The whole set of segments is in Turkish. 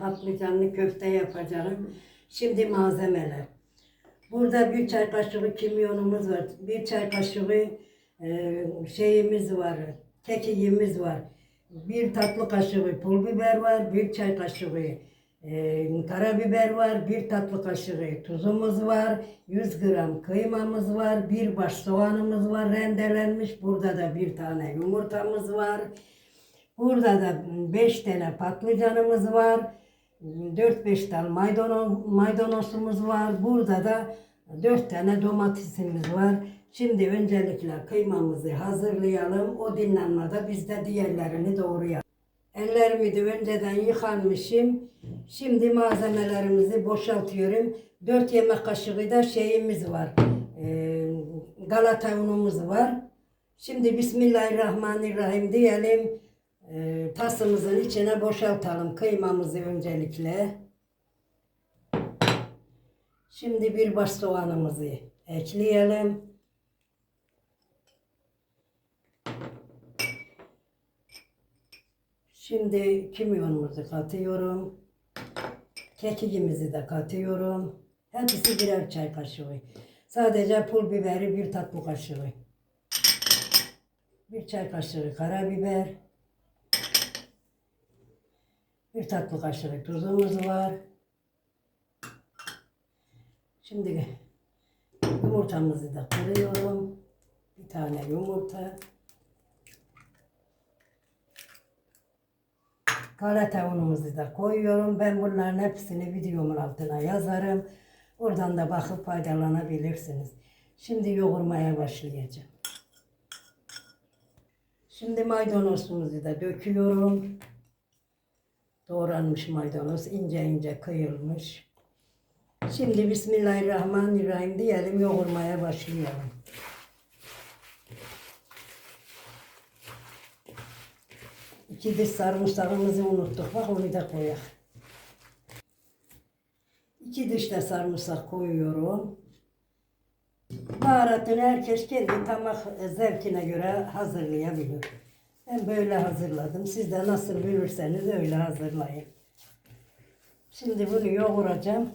patlıcanlı köfte yapacağım. Şimdi malzemeler. Burada bir çay kaşığı kimyonumuz var. Bir çay kaşığı e, şeyimiz var. Kekiğimiz var. Bir tatlı kaşığı pul biber var. Bir çay kaşığı e, karabiber var. Bir tatlı kaşığı tuzumuz var. 100 gram kıymamız var. Bir baş soğanımız var rendelenmiş. Burada da bir tane yumurtamız var. Burada da 5 tane patlıcanımız var. 4-5 tane maydanoz, maydanozumuz var. Burada da 4 tane domatesimiz var. Şimdi öncelikle kıymamızı hazırlayalım. O dinlenmede biz de diğerlerini doğrayalım. Ellerimi de önceden yıkanmışım. Şimdi malzemelerimizi boşaltıyorum. 4 yemek kaşığı da şeyimiz var. Ee, galata unumuz var. Şimdi Bismillahirrahmanirrahim diyelim. Ee, tasımızın içine boşaltalım kıymamızı öncelikle. Şimdi bir baş soğanımızı ekleyelim. Şimdi kimyonumuzu katıyorum. Kekiğimizi de katıyorum. Hepsi birer çay kaşığı. Sadece pul biberi bir tatlı kaşığı. Bir çay kaşığı karabiber. Bir tatlı kaşığı tuzumuz var. Şimdi yumurtamızı da kırıyorum. Bir tane yumurta. Galata unumuzu da koyuyorum. Ben bunların hepsini videomun altına yazarım. Oradan da bakıp faydalanabilirsiniz. Şimdi yoğurmaya başlayacağım. Şimdi maydanozumuzu da döküyorum. Doğranmış maydanoz ince ince kıyılmış. Şimdi Bismillahirrahmanirrahim diyelim yoğurmaya başlayalım. İki diş sarımsağımızı unuttuk. Bak onu da koyak. İki diş de sarımsak koyuyorum. Baharatını herkes kendi tamak zevkine göre hazırlayabilir. Ben böyle hazırladım. Siz de nasıl bilirseniz öyle hazırlayın. Şimdi bunu yoğuracağım.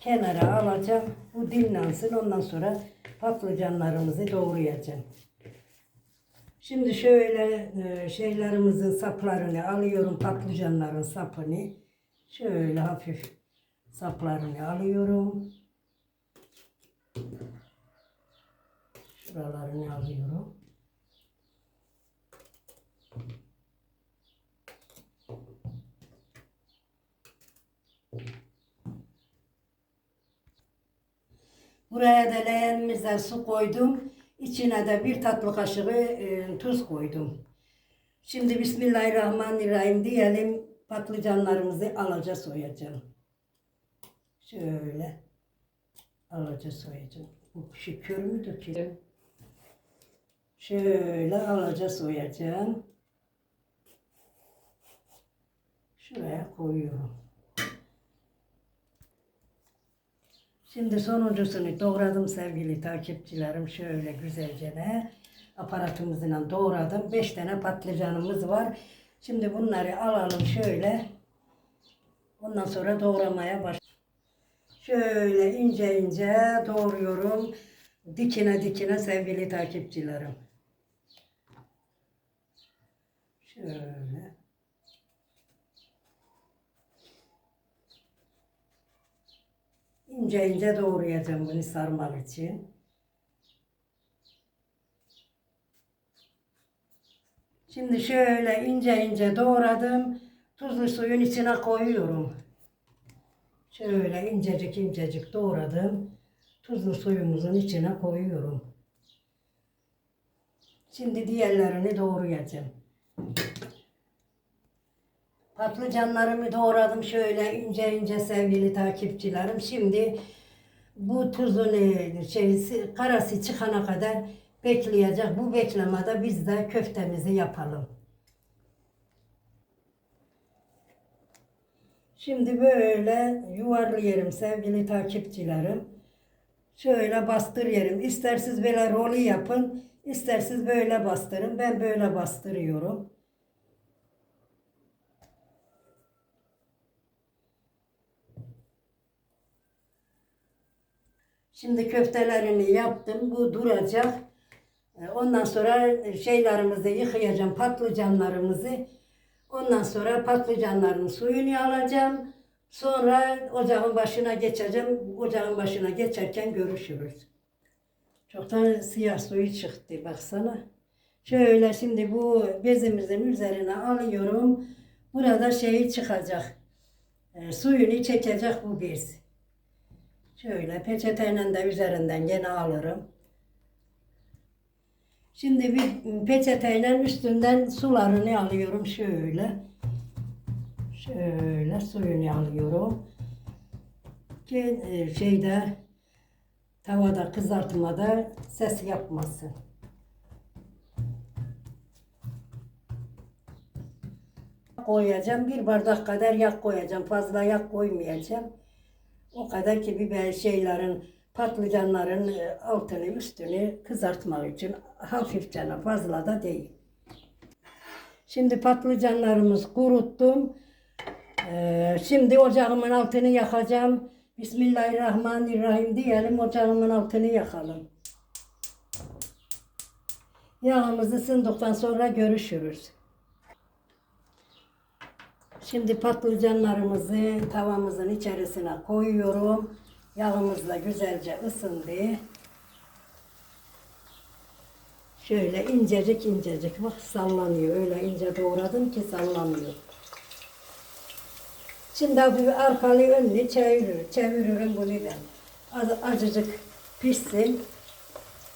Kenara alacağım. Bu dinlensin. Ondan sonra patlıcanlarımızı doğrayacağım. Şimdi şöyle e, şeylerimizin saplarını alıyorum. Patlıcanların sapını. Şöyle hafif saplarını alıyorum. Şuralarını alıyorum. Buraya da leğenimize su koydum. İçine de bir tatlı kaşığı e, tuz koydum. Şimdi Bismillahirrahmanirrahim diyelim. Patlıcanlarımızı alaca soyacağım. Şöyle alaca soyacağım. Bu şükür mü döküyor? Şöyle alaca soyacağım. Şuraya koyuyorum. Şimdi sonuncusunu doğradım sevgili takipçilerim. Şöyle güzelce ne aparatımızla doğradım. 5 tane patlıcanımız var. Şimdi bunları alalım şöyle. Ondan sonra doğramaya baş. Şöyle ince ince doğruyorum. Dikine dikine sevgili takipçilerim. Şöyle. İnce ince doğrayacağım bunu sarmak için. Şimdi şöyle ince ince doğradım. Tuzlu suyun içine koyuyorum. Şöyle incecik incecik doğradım. Tuzlu suyumuzun içine koyuyorum. Şimdi diğerlerini doğrayacağım. Patlıcanlarımı doğradım şöyle ince ince sevgili takipçilerim. Şimdi bu tuzunu şey karası çıkana kadar bekleyecek. Bu beklemede biz de köftemizi yapalım. Şimdi böyle yuvarlayarım sevgili takipçilerim. Şöyle bastır yerim. İsterseniz böyle rolü yapın. isterseniz böyle bastırın. Ben böyle bastırıyorum. Şimdi köftelerini yaptım. Bu duracak. E, Ondan sonra şeylerimizi yıkayacağım, patlıcanlarımızı. Ondan sonra patlıcanların suyunu alacağım. Sonra ocağın başına geçeceğim. Ocağın başına geçerken görüşürüz. Çoktan siyah suyu çıktı baksana. Şöyle şimdi bu bezimizin üzerine alıyorum. Burada şeyi çıkacak. E, suyunu çekecek bu bez. Şöyle peçeteyle de üzerinden gene alırım. Şimdi bir peçeteyle üstünden sularını alıyorum şöyle. Şöyle suyunu alıyorum. Ki e, şeyde tavada kızartmada ses yapmasın. Koyacağım bir bardak kadar yağ koyacağım. Fazla yağ koymayacağım. O kadar ki biber şeylerin patlıcanların e, altını üstünü kızartmak için hafifçe fazla da değil. Şimdi patlıcanlarımız kuruttum. Ee, şimdi ocağımın altını yakacağım. Bismillahirrahmanirrahim diyelim ocağımın altını yakalım. Yağımız ısındıktan sonra görüşürüz. Şimdi patlıcanlarımızı tavamızın içerisine koyuyorum. Yağımız da güzelce ısındı. Şöyle incecik incecik bak sallanıyor. Öyle ince doğradım ki sallanıyor. Şimdi hafif arkalı önlü çeviririm. Çeviririm bunu ben. Az, azıcık pişsin.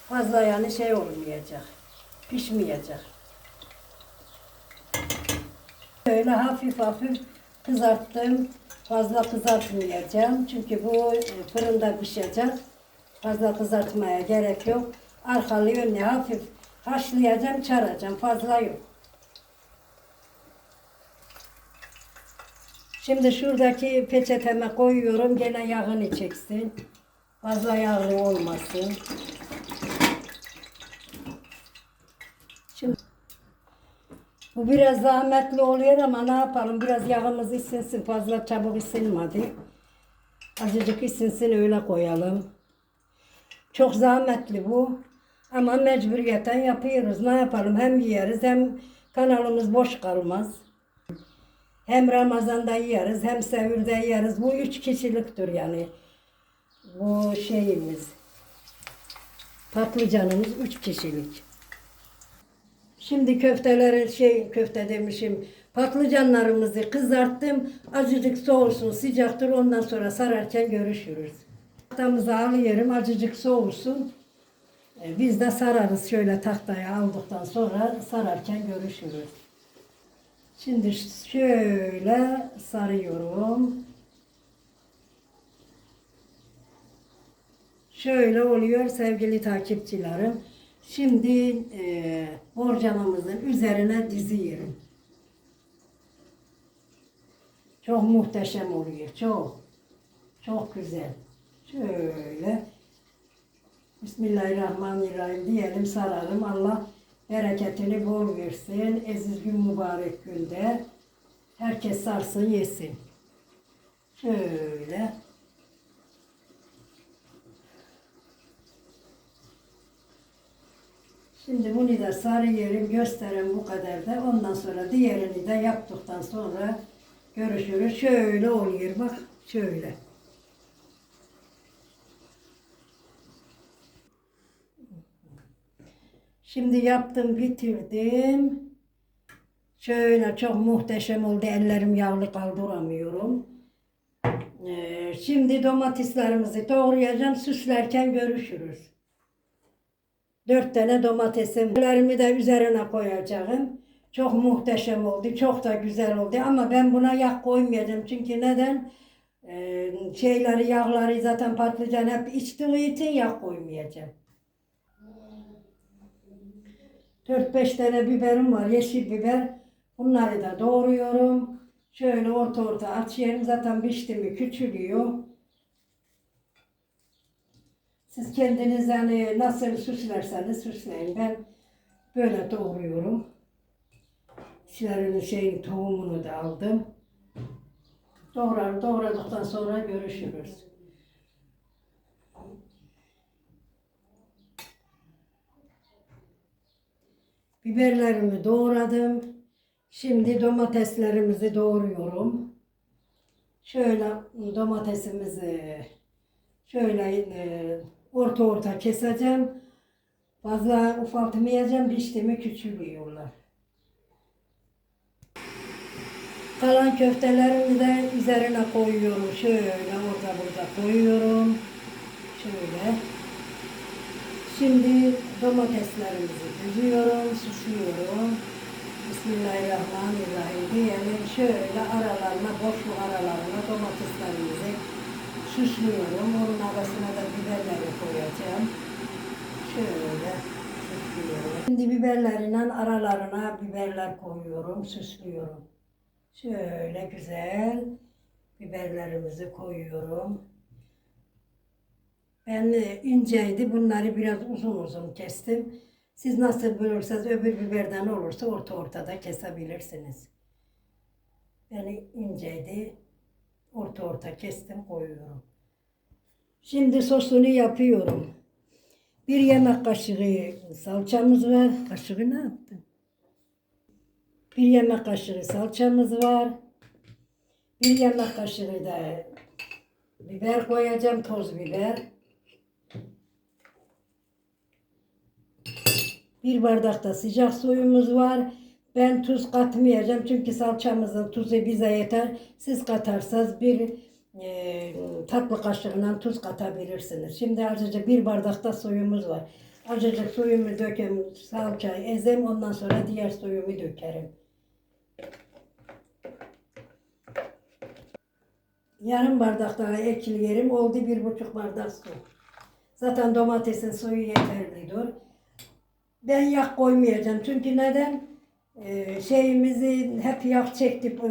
Fazla yani şey olmayacak. Pişmeyecek. Böyle hafif hafif kızarttım. Fazla kızartmayacağım. Çünkü bu e, fırında pişecek. Fazla kızartmaya gerek yok. Arkalı önlü hafif haşlayacağım, çaracağım. Fazla yok. Şimdi şuradaki peçeteme koyuyorum. Gene yağını çeksin. Fazla yağlı olmasın. Bu biraz zahmetli oluyor ama ne yapalım? Biraz yağımız ısınsın. Fazla çabuk ısınmadı. Azıcık ısınsın öyle koyalım. Çok zahmetli bu. Ama mecburiyetten yapıyoruz. Ne yapalım? Hem yeriz hem kanalımız boş kalmaz. Hem Ramazan'da yeriz hem Sevir'de yeriz. Bu üç kişiliktir yani. Bu şeyimiz. Patlıcanımız üç kişilik. Şimdi köfteleri şey köfte demişim. Patlıcanlarımızı kızarttım. Azıcık soğusun sıcaktır ondan sonra sararken görüşürüz. Tahtamızı alıyorum azıcık soğusun. E, Biz de sararız şöyle tahtaya aldıktan sonra sararken görüşürüz. Şimdi şöyle sarıyorum. Şöyle oluyor sevgili takipçilerim. Şimdi e, borcamımızın üzerine diziyorum. Çok muhteşem oluyor. Çok. Çok güzel. Şöyle. Bismillahirrahmanirrahim diyelim saralım. Allah bereketini bol versin. Aziz gün mübarek günde. Herkes sarsın yesin. Şöyle. Şimdi bunu da sarı yerim göstereyim bu kadar da. Ondan sonra diğerini de yaptıktan sonra görüşürüz. Şöyle oluyor bak. Şöyle. Şimdi yaptım, bitirdim. Şöyle çok muhteşem oldu. Ellerim yağlı kaldıramıyorum. Ee, şimdi domateslerimizi doğrayacağım. Süslerken görüşürüz. Dört tane domatesim. Ellerimi de üzerine koyacağım. Çok muhteşem oldu. Çok da güzel oldu. Ama ben buna yağ koymayacağım. Çünkü neden? Ee, şeyleri, yağları zaten patlıcan hep içtiği için yağ koymayacağım. 4-5 tane biberim var, yeşil biber. Bunları da doğruyorum. Şöyle orta orta açıyorum. Zaten pişti mi küçülüyor. Siz kendiniz hani nasıl süslerseniz süsleyin. Ben böyle doğruyorum. İçlerinin şeyin tohumunu da aldım. Doğrar, doğradıktan sonra görüşürüz. Biberlerimi doğradım. Şimdi domateslerimizi doğruyorum. Şöyle domatesimizi şöyle e, orta orta keseceğim. Fazla ufaltmayacağım. Pişti mi küçülüyorlar. Kalan köftelerimi de üzerine koyuyorum. Şöyle orada burada koyuyorum. Şöyle. Şimdi domateslerimizi düzüyorum, süslüyorum. Bismillahirrahmanirrahim diyelim. Şöyle aralarına, boşluk aralarına domateslerimizi süslüyorum. Onun arasına da biberleri koyacağım. Şöyle süslüyorum. Şimdi biberlerinin aralarına biberler koyuyorum, süslüyorum. Şöyle güzel biberlerimizi koyuyorum. Ben e, inceydi. Bunları biraz uzun uzun kestim. Siz nasıl bölürseniz öbür biberden olursa orta ortada kesebilirsiniz. Ben inceydi. Orta orta kestim koyuyorum. Şimdi sosunu yapıyorum. Bir yemek kaşığı salçamız var. Kaşığı ne yaptın? Bir yemek kaşığı salçamız var. Bir yemek kaşığı da biber koyacağım, toz biber. Bir bardak da sıcak suyumuz var. Ben tuz katmayacağım çünkü salçamızın tuzu bize yeter. Siz katarsanız bir e, tatlı kaşığından tuz katabilirsiniz. Şimdi azıcık bir bardakta suyumuz var. Azıcık suyumu dökerim, salçayı ezem ondan sonra diğer suyumu dökerim. Yarım bardak daha ekleyelim. Oldu bir buçuk bardak su. Zaten domatesin suyu yeterlidir. Ben yağ koymayacağım. Çünkü neden? Ee, şeyimizi hep yağ çektik.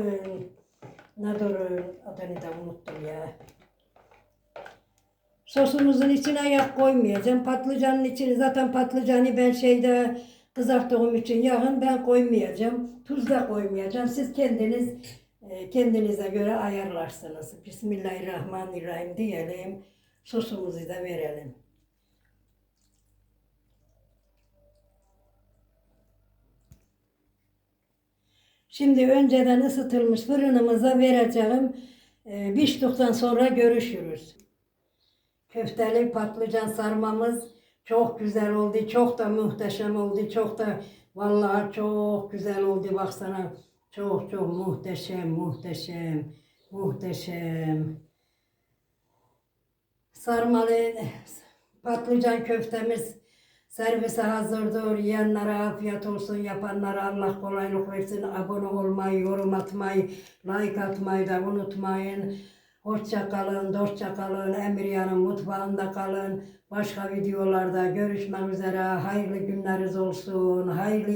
Nedir o? adını da unuttum ya. Sosumuzun içine yağ koymayacağım. Patlıcanın içine zaten patlıcanı ben şeyde kızarttığım için yağın ben koymayacağım. Tuz da koymayacağım. Siz kendiniz e, kendinize göre ayarlarsınız. Bismillahirrahmanirrahim diyelim. Sosumuzu da verelim. Şimdi önceden ısıtılmış fırınımıza vereceğim. Ee, piştikten sonra görüşürüz. Köfteli patlıcan sarmamız çok güzel oldu. Çok da muhteşem oldu. Çok da vallahi çok güzel oldu. Baksana çok çok muhteşem muhteşem muhteşem. Sarmalı patlıcan köftemiz servise hazırdır. Yiyenlere afiyet olsun. Yapanlara Allah kolaylık versin. Abone olmayı, yorum atmayı, like atmayı da unutmayın. Hoşça kalın, dostça kalın. Emriyan'ın mutfağında kalın. Başka videolarda görüşmek üzere. Hayırlı günleriniz olsun. Hayırlı